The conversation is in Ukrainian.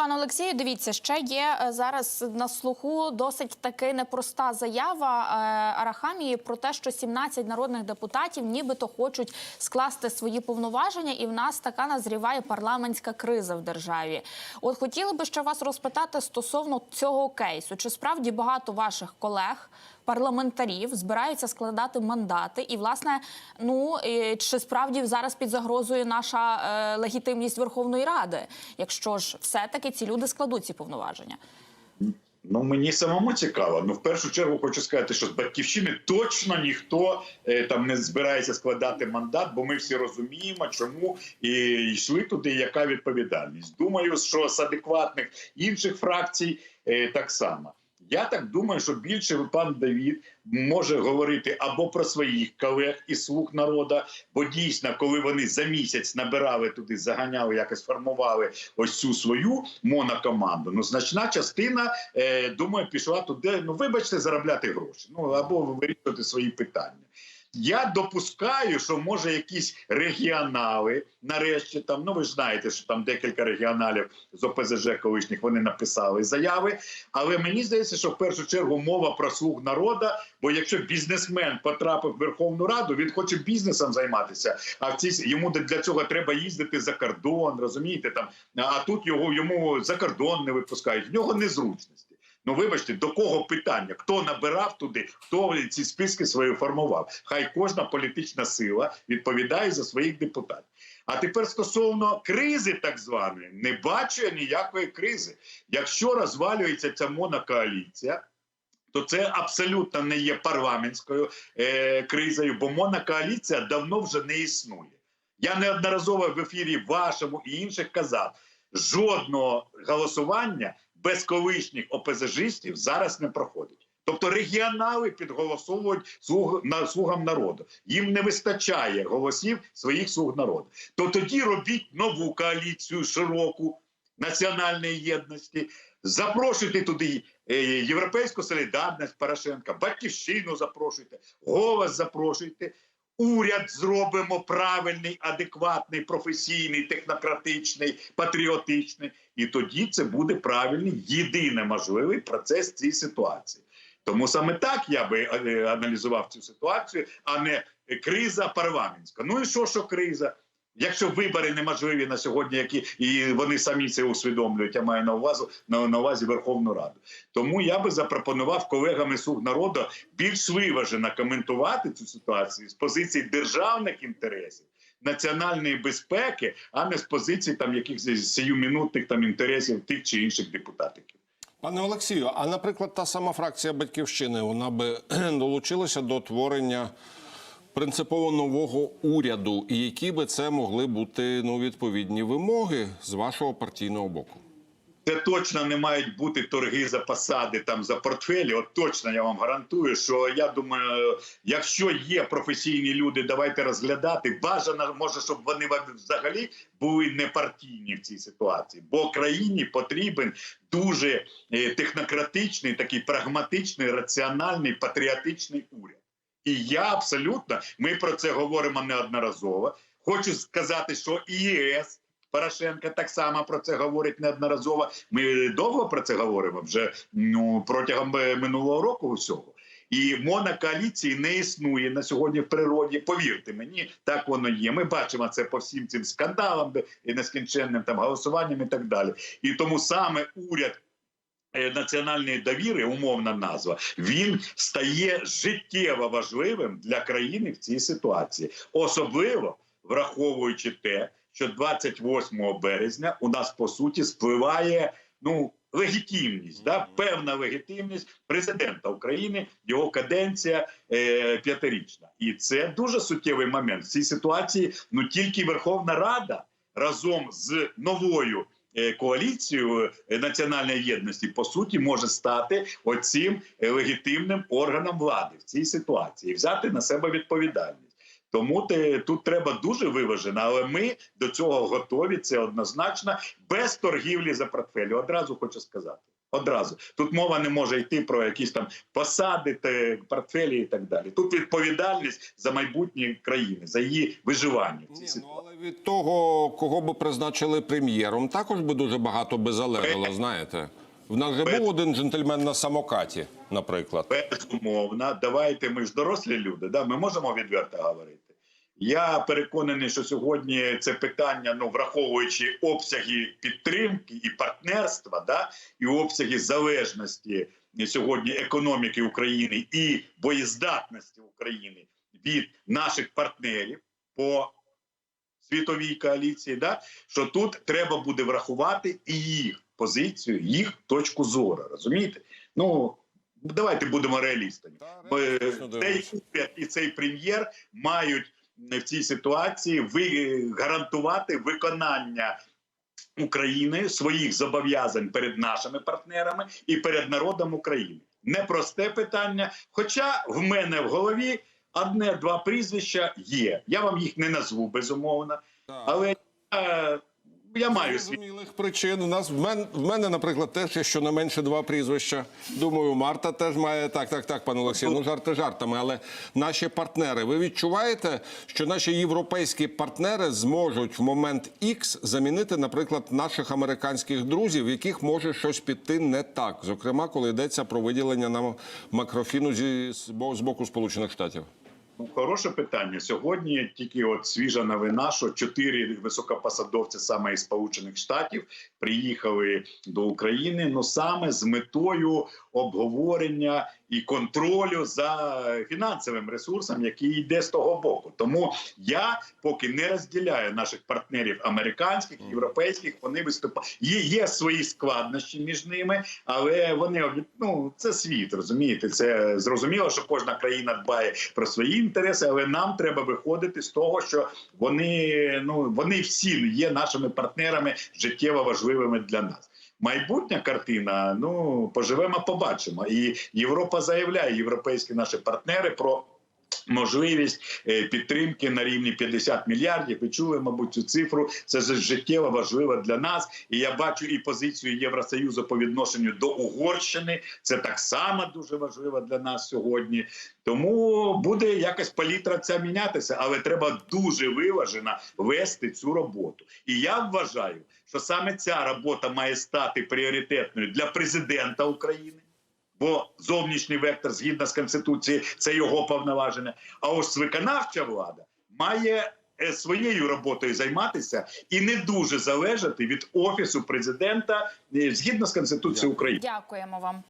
Пане Олексію, дивіться, ще є е, зараз на слуху досить таки непроста заява е, Арахамії про те, що 17 народних депутатів нібито хочуть скласти свої повноваження, і в нас така назріває парламентська криза в державі. От хотіли би ще вас розпитати стосовно цього кейсу, чи справді багато ваших колег. Парламентарів збираються складати мандати, і власне, ну чи справді зараз під загрозою наша е, легітимність Верховної Ради, якщо ж все-таки ці люди складуть ці повноваження? Ну мені самому цікаво. Ну в першу чергу хочу сказати, що з батьківщини точно ніхто е, там не збирається складати мандат, бо ми всі розуміємо, чому і йшли туди. Яка відповідальність? Думаю, що з адекватних інших фракцій е, так само. Я так думаю, що більше пан Давід може говорити або про своїх колег і слуг народу, бо дійсно, коли вони за місяць набирали туди, заганяли, якось формували ось цю свою монокоманду. Ну, значна частина, е, думаю, пішла туди. Ну, вибачте, заробляти гроші. Ну або вирішувати свої питання. Я допускаю, що може якісь регіонали, нарешті там, ну ви ж знаєте, що там декілька регіоналів з ОПЗЖ колишніх вони написали заяви. Але мені здається, що в першу чергу мова про слуг народу. Бо якщо бізнесмен потрапив в Верховну Раду, він хоче бізнесом займатися. А в цій йому для цього треба їздити за кордон, розумієте там. А тут його йому за кордон не випускають. В нього незручності. Ну, вибачте, до кого питання? Хто набирав туди, хто ці списки свої формував? Хай кожна політична сила відповідає за своїх депутатів. А тепер стосовно кризи, так званої, не бачу я ніякої кризи. Якщо розвалюється ця монокоаліція, то це абсолютно не є парламентською е, кризою, бо монокоаліція давно вже не існує. Я неодноразово в ефірі вашому і інших казав, жодного голосування без колишніх ОПЗЖистів зараз не проходить. Тобто регіонали підголосовують слуг, на слугам народу. Їм не вистачає голосів своїх слуг народу. То тоді робіть нову коаліцію широку національної єдності, запрошуйте туди е, Європейську солідарність Порошенка, Батьківщину запрошуйте, голос запрошуйте. Уряд зробимо правильний, адекватний, професійний, технократичний, патріотичний, і тоді це буде правильний, єдиний можливий процес цієї ситуації. Тому саме так я би е, аналізував цю ситуацію, а не криза парламентська. Ну і що, що криза? Якщо вибори неможливі на сьогодні, які і вони самі це усвідомлюють, я маю на увазі на, на увазі Верховну Раду. Тому я би запропонував колегам із слуг народу більш виважено коментувати цю ситуацію з позиції державних інтересів, національної безпеки, а не з позиції там якихось сиюмінутних там інтересів тих чи інших депутатів. Пане Олексію, а наприклад, та сама фракція Батьківщини вона би долучилася до творення принципово нового уряду, і які би це могли бути ну відповідні вимоги з вашого партійного боку? Це точно не мають бути торги за посади там за портфелі. От точно я вам гарантую, що я думаю, якщо є професійні люди, давайте розглядати. Бажано може, щоб вони взагалі були не партійні в цій ситуації, бо країні потрібен дуже е, технократичний, такий прагматичний, раціональний, патріотичний уряд. І я абсолютно ми про це говоримо неодноразово. Хочу сказати, що і ЄС. Порошенка так само про це говорить неодноразово. Ми довго про це говоримо вже ну протягом минулого року. Всього і монокоаліції не існує на сьогодні в природі. Повірте мені, так воно є. Ми бачимо це по всім цим скандалам і нескінченним там голосуванням і так далі. І тому саме уряд. Національної довіри, умовна назва, він стає життєво важливим для країни в цій ситуації, особливо враховуючи те, що 28 березня у нас по суті спливає ну легітимність, да певна легітимність президента України, його каденція е, п'ятирічна, і це дуже суттєвий момент в цій ситуації. Ну тільки Верховна Рада разом з новою. Коаліцією національної єдності по суті може стати оцим легітимним органом влади в цій ситуації і взяти на себе відповідальність. Тому те, тут треба дуже виважено, але ми до цього готові. Це однозначно без торгівлі за портфелі. Одразу хочу сказати. Одразу тут мова не може йти про якісь там посади, портфелі і так далі. Тут відповідальність за майбутнє країни, за її виживання. в цій Ні, ну ситуації. але від того, кого би призначили прем'єром, також би дуже багато би залежало. Знаєте, в нас же був один джентльмен на самокаті, наприклад. Безумовно, давайте ми ж дорослі люди. Да, ми можемо відверто говорити. Я переконаний, що сьогодні це питання, ну враховуючи обсяги підтримки і партнерства, да, і обсяги залежності сьогодні економіки України і боєздатності України від наших партнерів по світовій коаліції, да, що тут треба буде врахувати і їх позицію, їх точку зору. Розумієте? Ну давайте будемо реалістами. Ми- Цей уряд і цей прем'єр мають в цій ситуації ви гарантувати виконання України своїх зобов'язань перед нашими партнерами і перед народом України. Непросте питання. Хоча в мене в голові одне-два прізвища є. Я вам їх не назву безумовно, але е, я маю зрозумілих причин. У нас в мене, в мене, наприклад, теж є щонайменше два прізвища. Думаю, Марта теж має так, так, так, пане Олексію. Ну жарти жартами. Але наші партнери, ви відчуваєте, що наші європейські партнери зможуть в момент X замінити, наприклад, наших американських друзів, в яких може щось піти не так, зокрема, коли йдеться про виділення нам макрофіну зі з боку Сполучених Штатів. Хороше питання. Сьогодні тільки от свіжа новина, що чотири високопосадовці саме із Сполучених Штатів приїхали до України. Ну саме з метою обговорення і контролю за фінансовим ресурсом, який йде з того боку. Тому я поки не розділяю наших партнерів американських, європейських. Вони виступають. Є, є свої складнощі між ними, але вони ну це світ, розумієте? Це зрозуміло, що кожна країна дбає про свої інтереси, але нам треба виходити з того, що вони ну вони всі є нашими партнерами життєво важливими для нас. Майбутня картина, ну поживемо, побачимо. І Європа заявляє, європейські наші партнери про. Можливість е, підтримки на рівні 50 мільярдів. Ви чули, мабуть, цю цифру. Це життєво важливо для нас. І я бачу і позицію Євросоюзу по відношенню до Угорщини. Це так само дуже важливо для нас сьогодні. Тому буде якась палітра ця мінятися, але треба дуже виважено вести цю роботу. І я вважаю, що саме ця робота має стати пріоритетною для президента України. Бо зовнішній вектор, згідно з конституцією, це його повноваження. А ось виконавча влада має е, своєю роботою займатися і не дуже залежати від офісу президента е, згідно з конституцією України. Дякуємо вам.